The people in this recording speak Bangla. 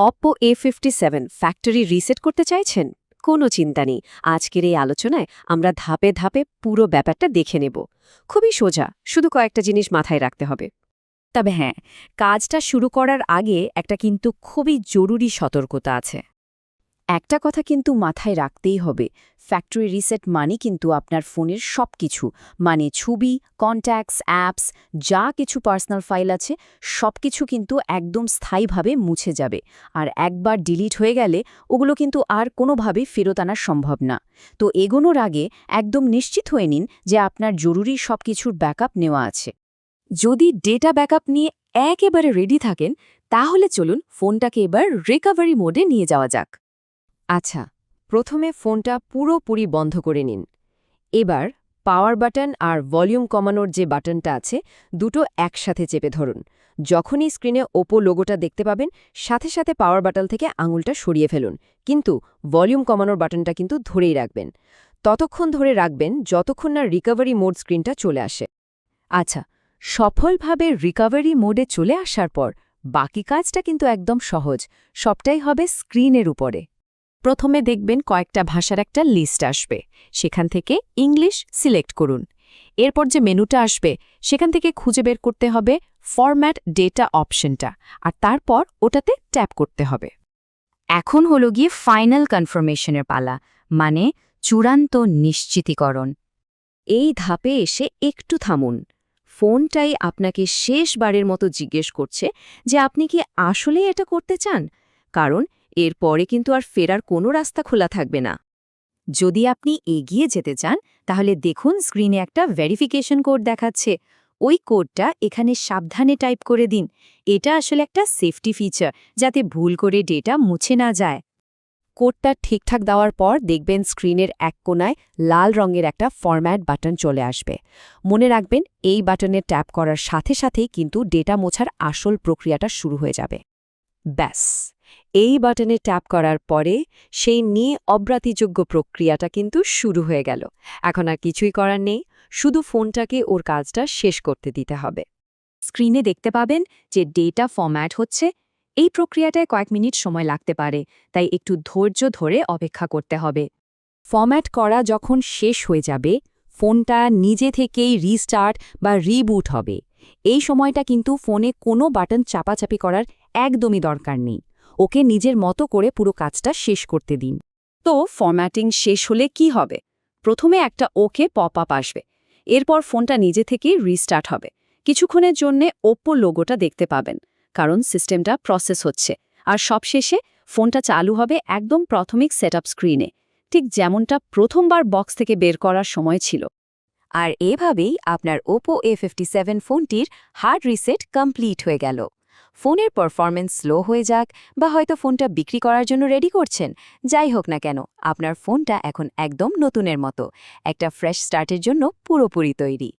Oppo A fifty seven factory reset করতে চাইছেন? কোনো চিন্তা নেই। আজকের এই আলোচনায় আমরা ধাপে ধাপে পুরো ব্যাপারটা দেখে নেব। খুবই সোজা, শুধু কয়েকটা জিনিস মাথায় রাখতে হবে। তবে হ্যাঁ কাজটা শুরু করার আগে একটা কিন্তু খুবই জরুরি সতর্কতা আছে। একটা কথা কিন্তু মাথায় রাখতেই হবে। ফ্যাক্টরি রিসেট মানে কিন্তু আপনার ফোনের সব কিছু মানে ছবি কন্ট্যাক্টস অ্যাপস যা কিছু পার্সোনাল ফাইল আছে সব কিছু কিন্তু একদম স্থায়ীভাবে মুছে যাবে। আর একবার ডিলিট হয়ে গেলে ওগুলো কিন্তু আর কোনোভাবে ফেরত আনা সম্ভব না। তো এগোনোর আগে একদম নিশ্চিত হয়ে নিন যে আপনার জরুরি সব কিছুর ব্যাকআপ নেওয়া আছে। যদি ডেটা ব্যাকআপ নিয়ে একেবারে রেডি থাকেন, তাহলে চলুন ফোনটাকে এবার রিকভারি মোডে নিয়ে যাওয়া যাক। আচ্ছা প্রথমে ফোনটা পুরোপুরি বন্ধ করে নিন। এবার পাওয়ার বাটন আর ভলিউম কমানোর যে বাটনটা আছে, দুটো একসাথে চেপে ধরুন। যখনই স্ক্রিনে ওপো লোগোটা দেখতে পাবেন, সাথে সাথে পাওয়ার বাটন থেকে আঙুলটা সরিয়ে ফেলুন। কিন্তু ভলিউম কমানোর বাটনটা কিন্তু ধরেই রাখবেন। ততক্ষণ ধরে রাখবেন যতক্ষণ না রিকভারি মোড স্ক্রিনটা চলে আসে। আচ্ছা সফলভাবে রিকভারি মোডে চলে আসার পর বাকি কাজটা কিন্তু একদম সহজ। সবটাই হবে স্ক্রিনের উপরে। প্রথমে দেখবেন কয়েকটা ভাষার একটা লিস্ট আসবে। সেখান থেকে ইংলিশ সিলেক্ট করুন। এরপর যে মেনুটা আসবে, সেখান থেকে খুঁজে বের করতে হবে ফরম্যাট ডেটা অপশনটা আর তারপর ওটাতে ট্যাপ করতে হবে। এখন হলো গিয়ে ফাইনাল কনফার্মেশনের পালা মানে চূড়ান্ত নিশ্চিতীকরণ। এই ধাপে এসে একটু থামুন। ফোনটাই আপনাকে শেষবারের মতো জিজ্ঞেস করছে যে আপনি কি আসলেই এটা করতে চান? কারণ এরপরে কিন্তু আর ফেরার কোনো রাস্তা খোলা থাকবে না। যদি আপনি এগিয়ে যেতে চান, তাহলে দেখুন স্ক্রিনে একটা ভেরিফিকেশন কোড দেখাচ্ছে। ওই কোডটা এখানে সাবধানে টাইপ করে দিন। এটা আসলে একটা সেফটি ফিচার যাতে ভুল করে ডেটা মুছে না যায়। কোডটা ঠিকঠাক দেওয়ার পর দেখবেন স্ক্রিনের এক কোনায় লাল রঙের একটা ফরম্যাট বাটন চলে আসবে। মনে রাখবেন, এই বাটনে ট্যাপ করার সাথে সাথেই কিন্তু ডেটা মোছার আসল প্রক্রিয়াটা শুরু হয়ে যাবে। ব্যাস। এই বাটনে ট্যাপ করার পরে সেই নিয়ে অব্রাতিযোগ্য প্রক্রিয়াটা কিন্তু শুরু হয়ে গেল। এখন আর কিছুই করার নেই, শুধু ফোনটাকে ওর কাজটা শেষ করতে দিতে হবে। স্ক্রিনে দেখতে পাবেন যে ডেটা ফরম্যাট হচ্ছে। এই প্রক্রিয়াটায় কয়েক মিনিট সময় লাগতে পারে, তাই একটু ধৈর্য ধরে অপেক্ষা করতে হবে। ফরম্যাট করা যখন শেষ হয়ে যাবে, ফোনটা নিজে থেকেই রিস্টার্ট বা রিবুট হবে। এই সময়টা কিন্তু ফোনে কোনো বাটন চাপাচাপি করার একদমই দরকার নেই। ওকে নিজের মতো করে পুরো কাজটা শেষ করতে দিন। তো ফরম্যাটিং শেষ হলে কি হবে? প্রথমে একটা ওকে পপ আপ আসবে। এরপর ফোনটা নিজে থেকেই রিস্টার্ট হবে। কিছুক্ষণের জন্যে ওপ্পো লোগোটা দেখতে পাবেন, কারণ সিস্টেমটা প্রসেস হচ্ছে। আর সবশেষে ফোনটা চালু হবে একদম প্রাথমিক সেটআপ স্ক্রিনে, ঠিক যেমনটা প্রথমবার বক্স থেকে বের করার সময় ছিল। আর এভাবেই আপনার ওপো এ ফোনটির হার্ড রিসেট কমপ্লিট হয়ে গেল। ফোনের পারফরমেন্স স্লো হয়ে যাক বা হয়তো ফোনটা বিক্রি করার জন্য রেডি করছেন, যাই হোক না কেন, আপনার ফোনটা এখন একদম নতুনের মতো, একটা ফ্রেশ স্টার্টের জন্য পুরোপুরি তৈরি।